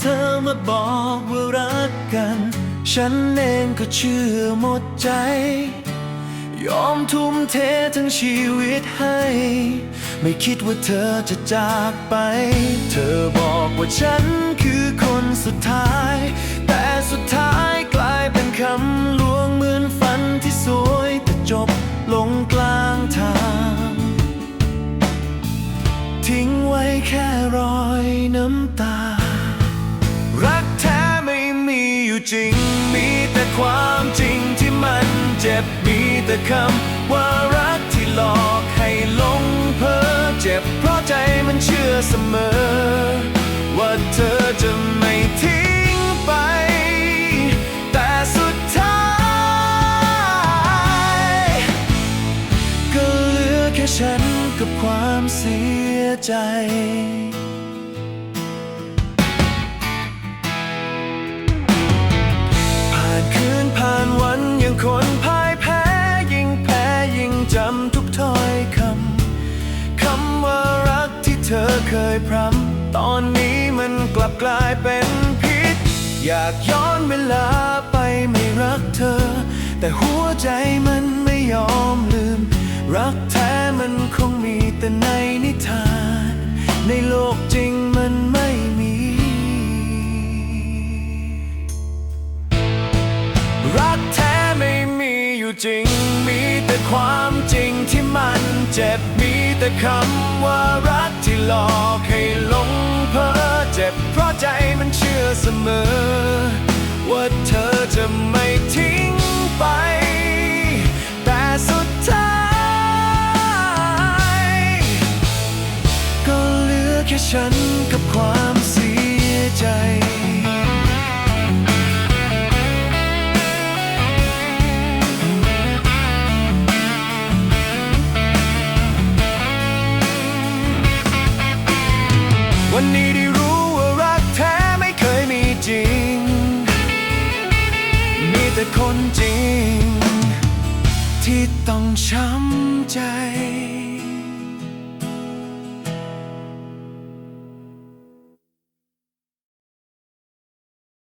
เธอมาบอกว่ารักกัน ฉันเองก็เชื่อหมดใจ ยอมทุ่มเททั้งชีวิตให้ ไม่คิดว่าเธอจะจากไป เธอบอกว่าฉันคือคนสุดท้าย แต่สุดท้ายกลายเป็นคำลวงเหมือนฝันที่สวยแต่จบลงกลางทาง ทิ้งไว้แค่รอยน้ำตา แต่คำว่ารักที่หลอกให้หลงเพ้อเจ็บเพราะใจมันเชื่อเสมอ ว่าเธอจะไม่ทิ้งไป แต่สุดท้าย ก็เหลือแค่ฉันกับความเสียใจ อเคยพรำตอนนี้มันกลับกลายเป็นพิษ อยากย้อนเวลาไปไม่รักเธอ แต่หัวใจมันไม่ยอมลืม รักแท้มันคงมีแต่ในนิทาน ในโลกจริงมันไม่มี รักแท้ไม่มีอยู่จริง มีแต่ความจริงที่มันเจ็บมีแต่คำว่ารัก ลอกให้หลงเพ้อเจ็บเพราะใจมันเชื่อเสมอ ว่าเธอจะไม่ทิ้งไป แต่สุดท้าย ก็เหลือแค่ฉันกับความเสีย ช้ำใจ